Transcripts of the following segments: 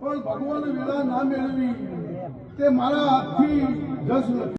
પણ ભગવાન વેળા ના મેળવી તે મારા હાથથી જસ નથી.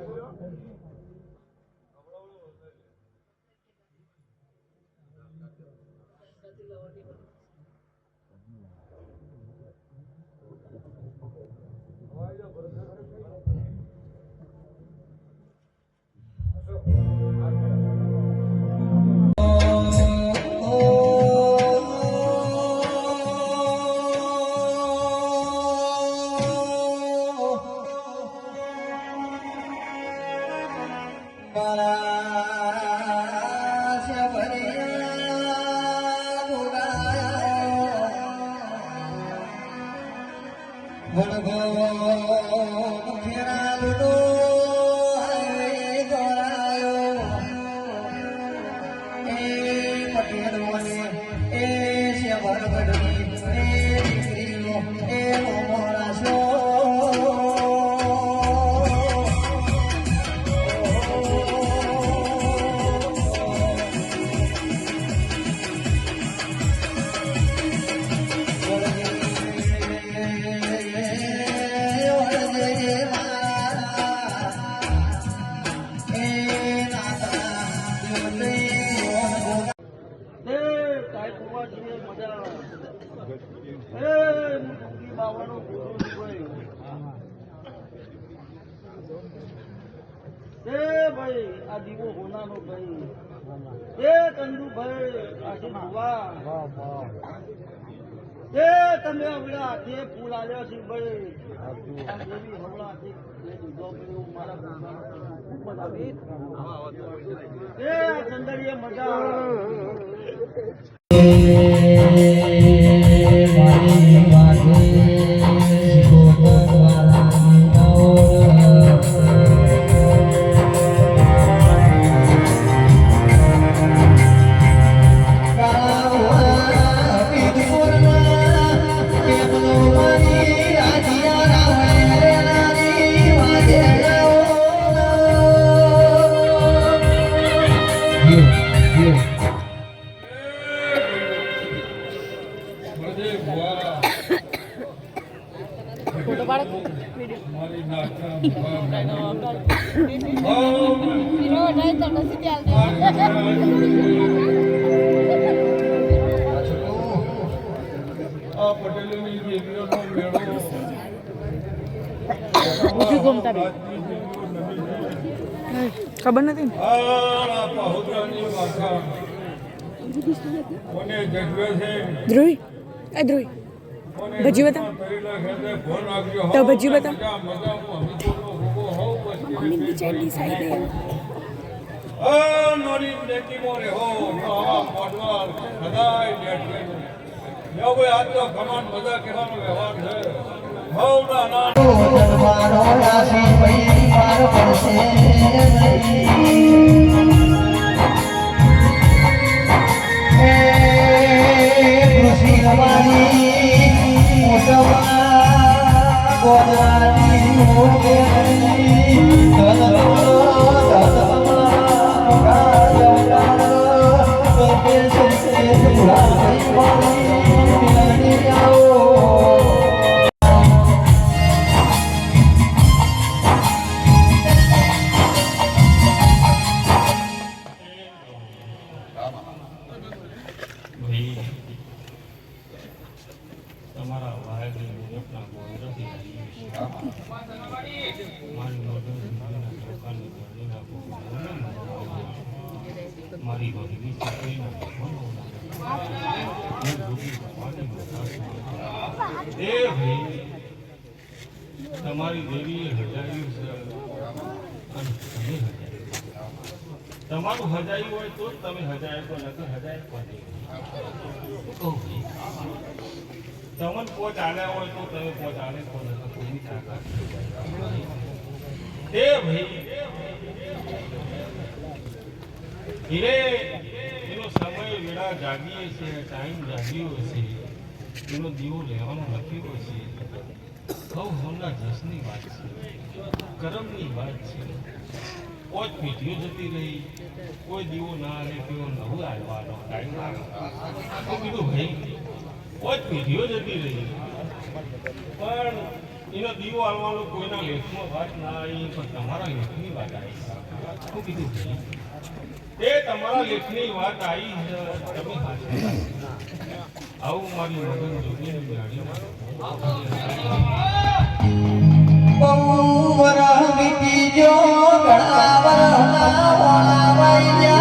એ એ ભાઈ, આ દીવો હોનાનો ભાઈ. એ કંદુભાઈ આજે ભુવા એ તમે હમણાં હાથે ફૂલ આવ્યા છે ભાઈ. દેવી હમણાં એ ચંદડીએ મજા. આવે આ પટેલોની દેવીઓનો મેળો ખબર નથી ને આ પહોતરાની માથા કોને જગવે છે ધ્રુવી એ ધ્રુવી ભજી બતા તો ભજી બતા આ નોરી દેખી મોરે હો મોડવાર સદાય દેખી યો કોઈ મજા કહેવાનો વ્યવહાર છે હવના ના ભાઈ હજાયું હોય તો તમે હજાય નથી, હજાય તમને પોચ આલ્યા હોય તો તમે પોચ આલે તો નથી. ભાઈ. હીરે એનો સમય વેળા જાગીએ છે ટાઈમ જાગ્યો છે, એનો દીવો લેવાનો લખ્યો છે. સૌ હમણાં જશની વાત છે, કરમની વાત છે. કોઈ પેઢીઓ જતી રહી, કોઈ દીવો ના આવે તેઓ નવું આવવાનો ટાઈમ લાગે. કીધું, ભાઈ, કોઈ પેઢીઓ જતી રહી. પણ એનો દીવો આવવાનો કોઈના લેખમાં વાત ના આવી પણ તમારા લેખની વાત આવી શું કીધું, ભાઈ? એ તમારા લેખની વાત આવી તમે આવું મારી મગન જોગીની વણાવાઈ મેં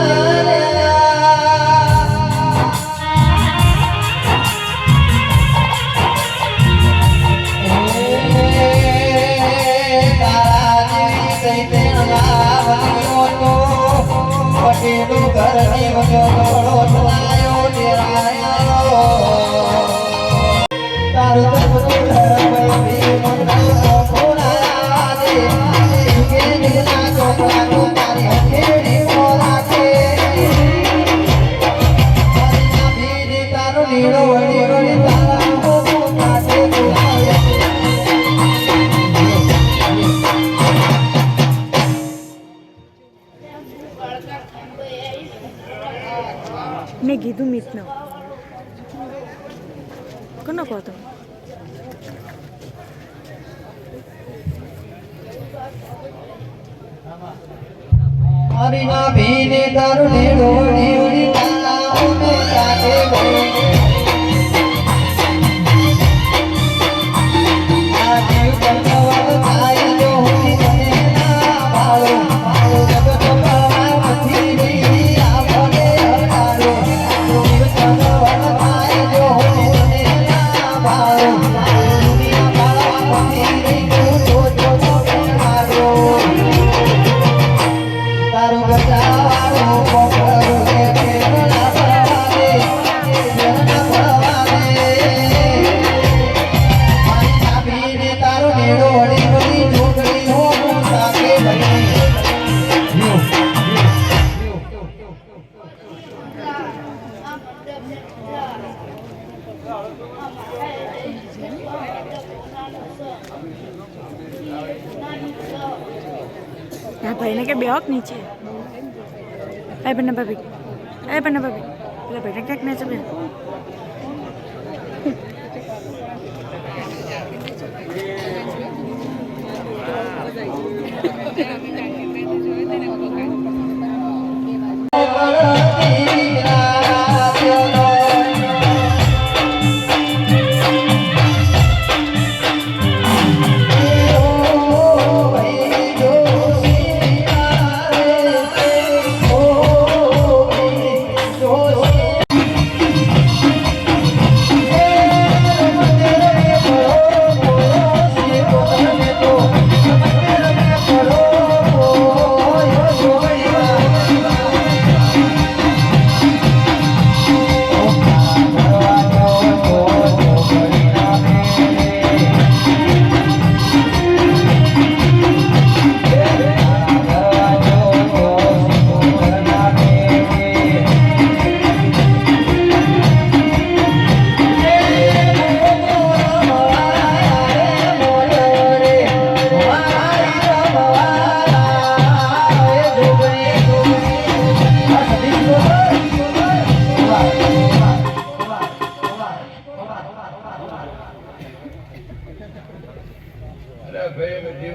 હરિના ભીને તારું ડોળી આ ભાઈને કે બેહક નીચે. पबी आइपन पबी भेट क्याक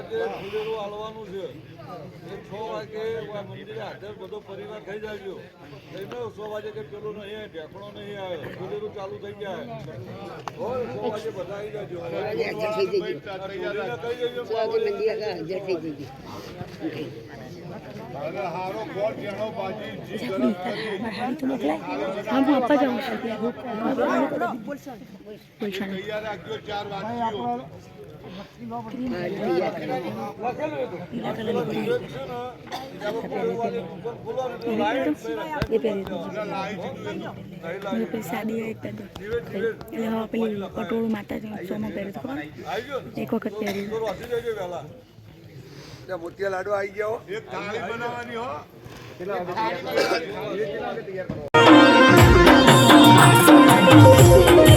વાગે ફુલેરું હાલવાનું છે. એ છ વાગે મંદિરે હાજર બધો પરિવાર થઈ જાય થઈને છ વાગે કે પેલું નહીં ઢેકણો નહીં આવે. ફુલેરું ચાલુ થઈ જાય. હોય છ વાગે બધા આવી જાજો. તૈયાર રાખજો ચાર વાગીઓ. સાડી એક એટલે હવે પેલી પટોળું માતાજી એક વખત પહેર્યું મોતિયા લાડુ આવી થાળી બનાવવાની હો પાછા